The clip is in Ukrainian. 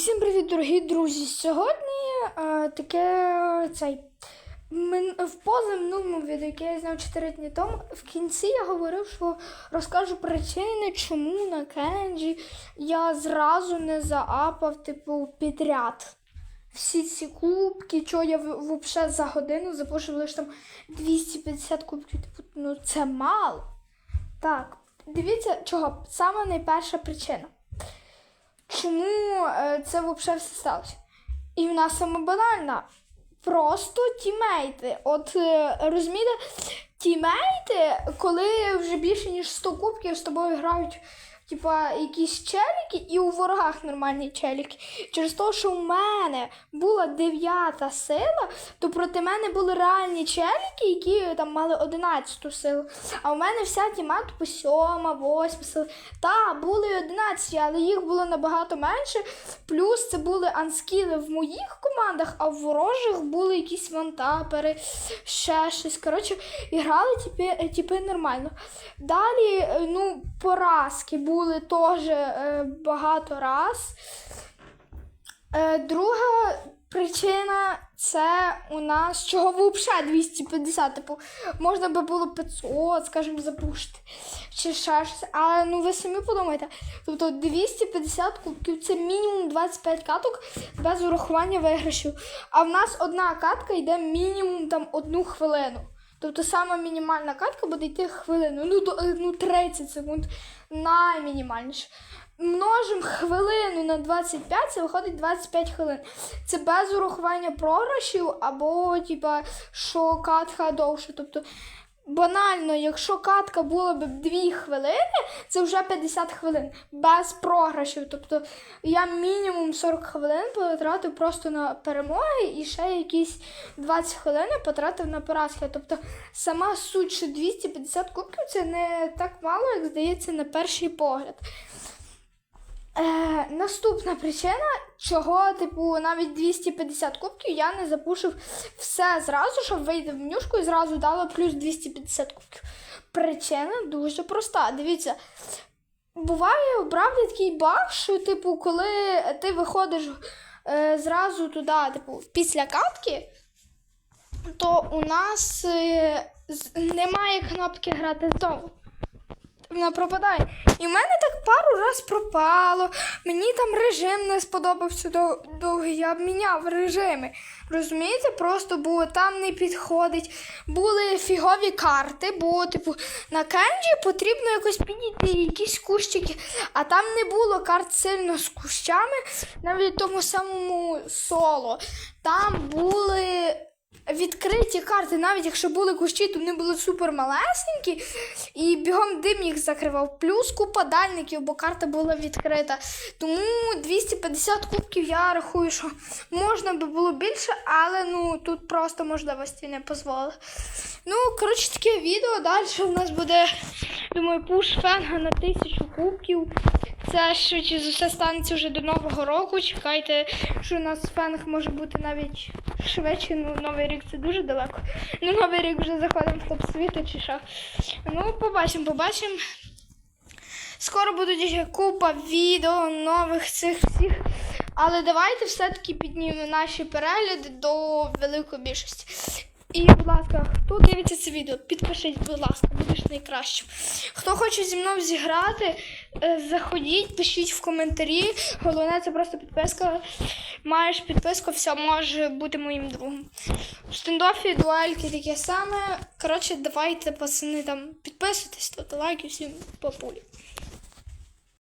всім привіт, дорогі друзі! Сьогодні е, таке цей. Мин, в позаминулому відео, яке я зняв 4 дні тому, в кінці я говорив, що розкажу причини, чому на Кенджі я зразу не заапав, типу, підряд. Всі ці кубки, що я взагалі за годину запушив лише там 250 кубків. Типу, ну це мало. Так, дивіться, чого? Саме найперша причина. Чому е, це взагалі все сталося? І в нас саме банальна. Просто тімейти. От е, розумієте, тімейти, коли вже більше ніж 100 кубків з тобою грають. Типа якісь челіки, і у ворогах нормальні челіки. Через те, що у мене була дев'ята сила, то проти мене були реальні челіки, які там мали одинадцяту силу. А у мене вся тіма типу сьома, восьма сила. Та, були одинадцяті, але їх було набагато менше. Плюс це були анскіли в моїх командах, а в ворожих були якісь вантапери, ще щось. Коротше, і грали типи, типи нормально. Далі, е, ну, поразки були теж е, багато раз. Е, друга причина це у нас чого взагалі 250. Типу, можна би було 500, скажімо, запушити. Чи ще щось. Але ну ви самі подумайте. Тобто 250 кубків це мінімум 25 каток без урахування виграшів. А в нас одна катка йде мінімум там одну хвилину. Тобто сама мінімальна катка буде йти хвилину, ну, до, е, ну 30 секунд, наймінімальніше. Множимо хвилину на 25, це виходить 25 хвилин. Це без урахування програшів або, типа, що катка довше. Тобто, банально, якщо катка була б 2 хвилини, це вже 50 хвилин без програшів. Тобто я мінімум 40 хвилин потратив просто на перемоги і ще якісь 20 хвилин потратив на поразки. Тобто сама суть, що 250 кубків це не так мало, як здається, на перший погляд. Наступна причина, чого, типу, навіть 250 кубків я не запушив все зразу, щоб вийти в менюшку і зразу дало плюс 250 кубків. Причина дуже проста. Дивіться, буває правда такий баг, що, типу, коли ти виходиш е, зразу туди, типу, після катки, то у нас е, немає кнопки грати знову вона пропадає. І в мене так пару раз пропало. Мені там режим не сподобався до- довгий, я обміняв режими. Розумієте, просто було там не підходить. Були фігові карти, бо, типу, на кенджі потрібно якось підійти якісь кущики, а там не було карт сильно з кущами, навіть тому самому соло. Там були відкриті карти, навіть якщо були кущі, то вони були супер малесенькі, і бігом дим їх закривав. Плюс купа дальників, бо карта була відкрита. Тому 250 кубків я рахую, що можна би було більше, але ну тут просто можливості не дозволили. Ну, коротше, таке відео. Далі в нас буде, думаю, пуш фенга на тисячу кубків. Це швидше за все станеться вже до Нового року. Чекайте, що у нас фенг може бути навіть швидше. Ну, Новий рік це дуже далеко. Ну, Новий рік вже заходимо в топ світу чи що. Ну, побачимо, побачимо. Скоро будуть ще купа відео нових цих всіх. Але давайте все-таки піднімемо наші перегляди до великої більшості. І, будь ласка, хто дивиться це відео, підпишіть, будь ласка, будеш найкращим. Хто хоче зі мною зіграти, заходіть, пишіть в коментарі. Головне, це просто підписка. Маєш підписку, все може бути моїм другом. В стендофі дуальки таке саме. Коротше, давайте, пацани, там підписуйтесь, ставте лайки всім по пулі.